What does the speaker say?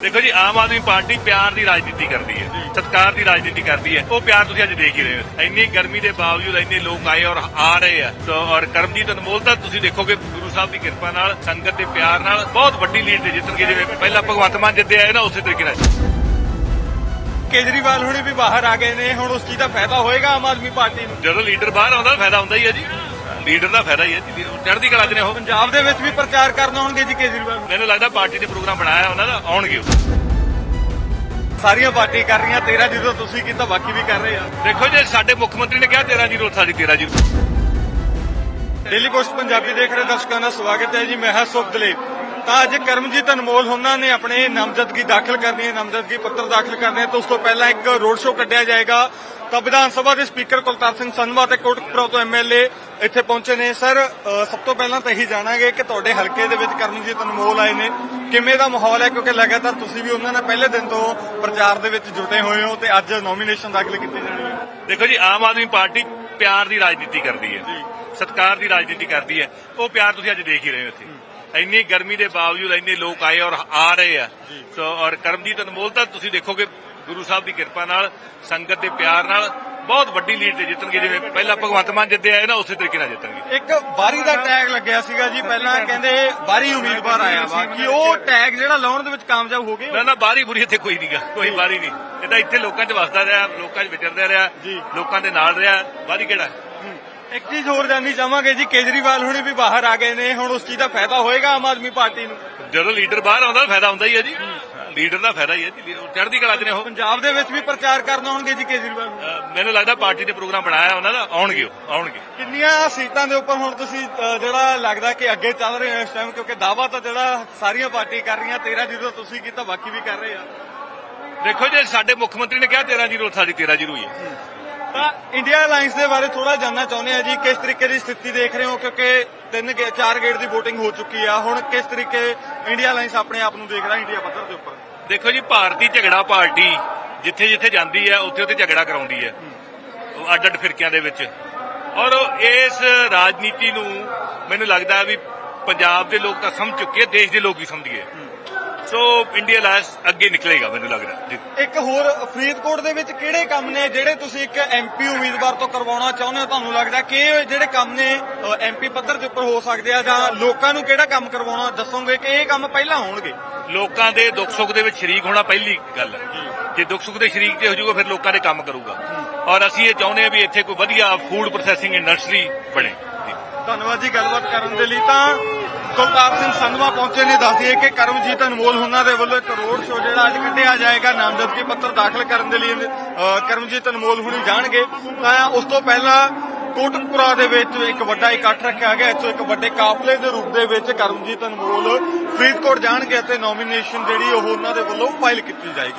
ਦੇਖੋ ਜੀ ਆਮ ਆਦਮੀ ਪਾਰਟੀ ਪਿਆਰ ਦੀ ਰਾਜਨੀਤੀ ਕਰਦੀ ਹੈ ਸਤਕਾਰ ਦੀ ਰਾਜਨੀਤੀ ਕਰਦੀ ਹੈ। ਉਹ ਪਿਆਰ ਤੁਸੀਂ ਅੱਜ ਦੇਖ ਹੀ ਰਹੇ ਹੋ। ਇੰਨੀ ਗਰਮੀ ਦੇ ਬਾਵਜੂਦ ਇੰਨੇ ਲੋਕ ਆਏ ਔਰ ਆ ਰਹੇ ਆ। ਸੋ ਔਰ ਕਰਮਜੀਤ ਅਨਮੋਲ ਤਾਂ ਤੁਸੀਂ ਦੇਖੋਗੇ ਗੁਰੂ ਸਾਹਿਬ ਦੀ ਕਿਰਪਾ ਨਾਲ ਸੰਗਤ ਦੇ ਪਿਆਰ ਨਾਲ ਬਹੁਤ ਵੱਡੀ ਲੀਡ ਤੇ ਜਿੱਤਣਗੇ। ਜਿਵੇਂ ਪਹਿਲਾਂ ਭਗਵੰਤ ਮਾਨ ਜਿੱਤੇ ਆਏ ਨਾ ਉਸੇ ਤਰੀਕੇ ਨਾਲ। ਕੇਜਰੀਵਾਲ ਹੁਣੇ ਵੀ ਬਾਹਰ ਆ ਗਏ ਨੇ ਹੁਣ ਉਸ ਚੀਜ਼ ਦਾ ਫਾਇਦਾ ਹੋਏਗਾ ਆਮ ਆਦਮੀ ਪਾਰਟੀ ਨੂੰ? ਜਦੋਂ ਲੀਡਰ ਬਾਹਰ ਆਉਂਦਾ ਫਾਇਦਾ ਹੁੰਦਾ ਹੀ ਹੈ ਜੀ। ਲੀਡਰ ਦਾ ਫਾਇਦਾ ਹੀ ਹੈ ਜੀ। ਚੜ੍ਹਦੀ ਕਲਾ ਨੇ ਉਹ। ਪੰਜਾਬ ਦੇ ਵਿੱਚ ਵੀ ਪ੍ਰਚਾਰ ਕਰਨ ਆਉਣਗੇ ਜੀ ਕੇਜਰੀਵਾਲ। ਮੈਨੂੰ ਲੱਗਦਾ ਪਾਰਟੀ ਨੇ ਪ੍ਰੋਗਰਾਮ ਬਣਾਇਆ ਉਹਨਾਂ ਦਾ ਆਉਣਗੇ। ਸਾਰੀਆਂ ਪਾਰਟੀ ਕਰ ਰਹੀਆਂ 13 ਜਦੋਂ ਤੁਸੀਂ ਕੀਤਾ ਬਾਕੀ ਵੀ ਕਰ ਰਹੇ ਆ। ਦੇਖੋ ਜੀ ਸਾਡੇ ਮੁੱਖ ਮੰਤਰੀ ਨੇ ਕਿਹਾ 13 ਜ਼ੀਰੋ ਸਾਡੀ 13 ਜ਼ੀਰੋ। ਡੇਲੀ ਪੋਸਟ ਪੰਜਾਬੀ ਦੇਖ ਰਹੇ ਦਰਸ਼ਕਾਂ ਦਾ ਸਵਾਗਤ ਹੈ ਜੀ। ਮੈਂ ਹਾਂ ਸੁਖ ਦਲੇਪ ਤਾਂ ਅੱਜ ਕਰਮਜੀਤ ਅਨਮੋਲ ਉਹਨਾਂ ਨੇ ਆਪਣੇ ਨਾਮਜ਼ਦਗੀ ਦਾਖਲ ਕਰਨੀ ਹੈ ਨਾਮਜ਼ਦਗੀ ਪੱਤਰ ਦਾਖਲ ਕਰਨੇ ਤਾਂ ਉਸ ਤੋਂ ਪਹਿਲਾਂ ਇੱਕ ਰੋਡ ਸ਼ੋਅ ਕੱਢਿਆ ਜਾਏਗਾ। ਤਾਂ ਵਿਧਾਨ ਸਭਾ ਦੇ ਸਪੀਕਰ ਕੁਲਤਾਰ ਸਿੰਘ ਸੰਧਵਾ ਤੇ ਕੋਟਕਪੁਰਾ ਤੋਂ ਐਮਐਲਏ ਇੱਥੇ ਪਹੁੰਚੇ ਨੇ। ਸਰ ਸਭ ਤੋਂ ਪਹਿਲਾਂ ਤਾਂ ਇਹੀ ਜਾਣਾਂਗੇ ਕਿ ਤੁਹਾਡੇ ਹਲਕੇ ਦੇ ਵਿੱਚ ਕਰਮਜੀਤ ਅਨਮੋਲ ਆਏ ਨੇ। ਕਿਵੇਂ ਦਾ ਮਾਹੌਲ ਹੈ? ਕਿਉਂਕਿ ਲਗਾਤਾਰ ਤੁਸੀਂ ਵੀ ਉਹਨਾਂ ਨਾਲ ਪਹਿਲੇ ਦਿਨ ਤੋਂ ਪ੍ਰਚਾਰ ਦੇ ਵਿੱਚ ਜੁਟੇ ਹੋਏ ਹੋ ਤੇ ਅੱਜ ਨੋਮੀਨੇਸ਼ਨ ਦਾਖਲ ਕੀਤੀ ਜਾਣੀ ਹੈ ਦੇਖੋ ਜੀ ਆਮ ਆਦਮੀ ਪਾਰਟੀ ਪਿਆਰ ਦੀ ਰਾਜਨੀਤੀ ਕਰਦੀ ਹੈ। ਸਤਕਾਰ ਦੀ ਰਾਜਨੀਤੀ ਕਰਦੀ ਹੈ। ਉਹ ਪਿਆਰ ਤੁਸੀਂ ਅੱਜ ਦੇਖ ਹੀ ਰਹੇ ਹੋ ਇੱਥੇ। ਇੰਨੀ ਗਰਮੀ ਦੇ ਬਾਵਜੂਦ ਇੰਨੇ ਲੋਕ ਆਏ ਔਰ ਆ ਰਹੇ ਆ। ਸੋ ਔਰ ਕਰਮਜੀਤ ਅਨਮੋਲ ਤਾਂ ਤੁਸੀਂ ਦੇਖੋਗੇ ਗੁਰੂ ਸਾਹਿਬ ਦੀ ਕਿਰਪਾ ਨਾਲ ਸੰਗਤ ਦੇ ਪਿਆਰ ਨਾਲ ਬਹੁਤ ਵੱਡੀ ਲੀਡ ਤੇ ਜਿੱਤਣਗੇ। ਜਿਵੇਂ ਪਹਿਲਾਂ ਭਗਵੰਤ ਮਾਨ ਜਿੱਤੇ ਆਏ ਨਾ ਉਸੇ ਤਰੀਕੇ ਨਾਲ ਜਿੱਤਣਗੇ। ਇੱਕ ਬਾਰੀ ਦਾ ਟੈਗ ਲੱਗਿਆ ਸੀਗਾ ਜੀ ਪਹਿਲਾਂ ਕਹਿੰਦੇ ਬਾਰੀ ਉਮੀਦਵਾਰ ਆਇਆ ਵਾ ਕਿ ਉਹ ਟੈਗ ਜਿਹੜਾ ਲਾਉਣ ਦੇ ਵਿੱਚ ਕਾਮਯਾਬ ਹੋ ਗਏ ਨਾ ਨਾ ਬਾਰੀ ਬੁਰੀ ਇੱਥੇ ਕੋਈ ਨਹੀਂਗਾ ਕੋਈ ਬਾਰੀ ਨਹੀਂ। ਇਹ ਤਾਂ ਇੱਥੇ ਲੋਕਾਂ 'ਚ ਵਸਦਾ ਰਿਹਾ ਲੋਕਾਂ 'ਚ ਵਿਚਰਦਾ ਰਿਹਾ। ਲੋਕਾਂ ਦੇ ਨਾਲ ਰਿਹਾ। ਬਾਰੀ ਕਿਹੜਾ? ਇੱਕ ਚੀਜ਼ ਹੋਰ ਜਾਣਨੀ ਚਾਹਾਂਗੇ ਜੀ ਕੇਜਰੀਵਾਲ ਹੁਣੇ ਵੀ ਬਾਹਰ ਆ ਗਏ ਨੇ ਹੁਣ ਉਸ ਚੀਜ਼ ਦਾ ਫਾਇਦਾ ਹੋਏਗਾ ਆਮ ਆਦਮੀ ਪਾਰਟੀ ਨੂੰ? ਜਦੋਂ ਲੀਡਰ ਬਾਹਰ ਆਉਂਦਾ ਫਾਇਦਾ ਹੁੰਦਾ ਹੀ ਹੈ ਜੀ। ਲੀਡਰ ਦਾ ਫਾਇਦਾ ਹੀ ਹੈ ਜੀ ਚੜ੍ਹਦੀ ਕਲਾ ਚ ਨੇ ਉਹ। ਪੰਜਾਬ ਦੇ ਵਿੱਚ ਵੀ ਪ੍ਰਚਾਰ ਕਰਨ ਆਉਣਗੇ ਜੀ ਕੇਜਰੀਵਾਲ? ਮੈਨੂੰ ਲੱਗਦਾ ਪਾਰਟੀ ਨੇ ਪ੍ਰੋਗਰਾਮ ਬਣਾਇਆ ਉਹਨਾਂ ਦਾ ਆਉਣਗੇ ਉਹ ਆਉਣਗੇ। ਕਿੰਨੀਆਂ ਸੀਟਾਂ ਦੇ ਉੱਪਰ ਹੁਣ ਤੁਸੀਂ ਜਿਹੜਾ ਲੱਗਦਾ ਕਿ ਅੱਗੇ ਚੱਲ ਰਹੇ ਹੋ ਇਸ ਟਾਈਮ ਕਿਉਂਕਿ ਦਾਵਾ ਤਾਂ ਜਿਹੜਾ ਸਾਰੀਆਂ ਪਾਰਟੀ ਕਰ ਰਹੀਆਂ 13 ਜਦੋਂ ਤੁਸੀਂ ਕੀਤਾ ਬਾਕੀ ਵੀ ਕਰ ਰਹੇ ਆ। ਦੇਖੋ ਜੀ ਸਾਡੇ ਮੁੱਖ ਮੰਤਰੀ ਨੇ ਕਿਹਾ 13 ਜ਼ੀਰੋ ਸਾਡੀ 13 ਜ਼ੀਰੋ ਹੀ ਹੈ। ਤਾਂ ਇੰਡੀਆ ਅਲਾਈਅੰਸ ਦੇ ਬਾਰੇ ਥੋੜਾ ਜਾਨਣਾ ਚਾਹੁੰਦੇ ਆ ਜੀ, ਕਿਸ ਤਰੀਕੇ ਦੀ ਸਥਿਤੀ ਦੇਖ ਰਹੇ ਹੋ? ਕਿਉਂਕਿ ਤਿੰਨ ਗੇ- ਚਾਰ ਗੇਟ ਦੀ VOTING ਹੋ ਚੁੱਕੀ ਆ। ਹੁਣ ਕਿਸ ਤਰੀਕੇ ਇੰਡੀਆ ਅਲਾਈਅੰਸ ਆਪਣੇ ਆਪ ਨੂੰ ਦੇਖ ਰਿਹਾ ਇੰਡੀਆ ਪੱਧਰ ਦੇ ਉੱਪਰ? ਦੇਖੋ ਜੀ, ਭਾਰਤੀ ਝਗੜਾ ਪਾਰਟੀ ਜਿੱਥੇ ਜਿੱਥੇ ਜਾਂਦੀ ਹੈ, ਉੱਥੇ ਉੱਥੇ ਝਗੜਾ ਕਰਾਉਂਦੀ ਹੈ। ਅੱਡ ਅੱਡ ਫਿਰਕਿਆਂ ਦੇ ਵਿੱਚ। ਔਰ ਇਸ ਰਾਜਨੀਤੀ ਨੂੰ ਮੈਨੂੰ ਲੱਗਦਾ ਵੀ ਪੰਜਾਬ ਦੇ ਲੋਕ ਤਾਂ ਸਮਝ ਚੁੱਕੇ ਦੇਸ਼ ਦੇ ਲੋਕ ਵੀ ਸਮਝ ਗਏ ਸੋ ਇੰਡੀਆ ਲਾਸ ਅੱਗੇ ਨਿਕਲੇਗਾ ਮੈਨੂੰ ਲੱਗਦਾ ਜੀ। ਇੱਕ ਹੋਰ ਫਰੀਦਕੋਟ ਦੇ ਵਿੱਚ ਕਿਹੜੇ ਕੰਮ ਨੇ ਜਿਹੜੇ ਤੁਸੀਂ ਇੱਕ ਐਮਪੀ ਉਮੀਦਵਾਰ ਤੋਂ ਕਰਵਾਉਣਾ ਚਾਹੁੰਦੇ ਹੋ? ਤੁਹਾਨੂੰ ਲੱਗਦਾ ਕਿ ਇਹ ਜਿਹੜੇ ਕੰਮ ਨੇ ਐਮਪੀ ਪੱਧਰ ਦੇ ਉੱਪਰ ਹੋ ਸਕਦੇ ਆ ਜਾਂ ਲੋਕਾਂ ਨੂੰ ਕਿਹੜਾ ਕੰਮ ਕਰਵਾਉਣਾ ਦੱਸੋਗੇ ਕਿ ਇਹ ਕੰਮ ਪਹਿਲਾਂ ਹੋਣਗੇ? ਲੋਕਾਂ ਦੇ ਦੁੱਖ ਸੁੱਖ ਦੇ ਵਿੱਚ ਸ਼ਰੀਕ ਹੋਣਾ ਪਹਿਲੀ ਗੱਲ ਹੈ। ਜੇ। ਦੁੱਖ ਸੁੱਖ ਦੇ ਸ਼ਰੀਕ ਤੇ ਹੋ ਜਾਊਗਾ ਫਿਰ ਲੋਕਾਂ ਦੇ ਕੰਮ ਕਰੂਗਾ। ਔਰ ਅਸੀਂ ਇਹ ਚਾਹੁੰਦੇ ਹਾਂ ਵੀ ਇੱਥੇ ਕੋਈ ਵਧੀਆ ਫੂਡ ਪ੍ਰੋਸੈਸਿੰਗ ਇੰਡਸਟਰੀ ਬਣੇ। ਧੰਨਵਾਦ ਜੀ ਗੱਲਬਾਤ ਕਰਨ ਦੇ ਲਈ ਤਾਂ ਕੁਲਤਾਰ ਸਿੰਘ ਸੰਧਵਾ ਪਹੁੰਚੇ ਨੇ। ਦੱਸ ਦਈਏ ਕਿ ਕਰਮਜੀਤ ਅਨਮੋਲ ਹੁਣਾਂ ਦੇ ਵੱਲੋਂ ਇੱਕ ਰੋਡ ਸ਼ੋਅ ਜਿਹੜਾ ਅੱਜ ਕੱਢਿਆ ਜਾਏਗਾ, ਨਾਮਜ਼ਦਗੀ ਪੱਤਰ ਦਾਖਲ ਕਰਨ ਦੇ ਲਈ ਕਰਮਜੀਤ ਅਨਮੋਲ ਹੁਣੀ ਜਾਣਗੇ। ਤਾਂ ਉਸ ਤੋਂ ਪਹਿਲਾਂ ਕੋਟਕਪੁਰਾ ਦੇ ਵਿੱਚ ਇੱਕ ਵੱਡਾ ਇਕੱਠ ਰੱਖਿਆ ਗਿਆ। ਇੱਥੋਂ ਇੱਕ ਵੱਡੇ ਕਾਫਲੇ ਦੇ ਰੂਪ ਦੇ ਵਿੱਚ ਕਰਮਜੀਤ ਅਨਮੋਲ ਫਰੀਦਕੋਟ ਜਾਣਗੇ ਅਤੇ ਨੋਮੀਨੇਸ਼ਨ ਜਿਹੜੀ ਉਹ ਉਹਨਾਂ ਦੇ ਵੱਲੋਂ ਫਾਈਲ ਕੀਤੀ ਜਾਏਗੀ।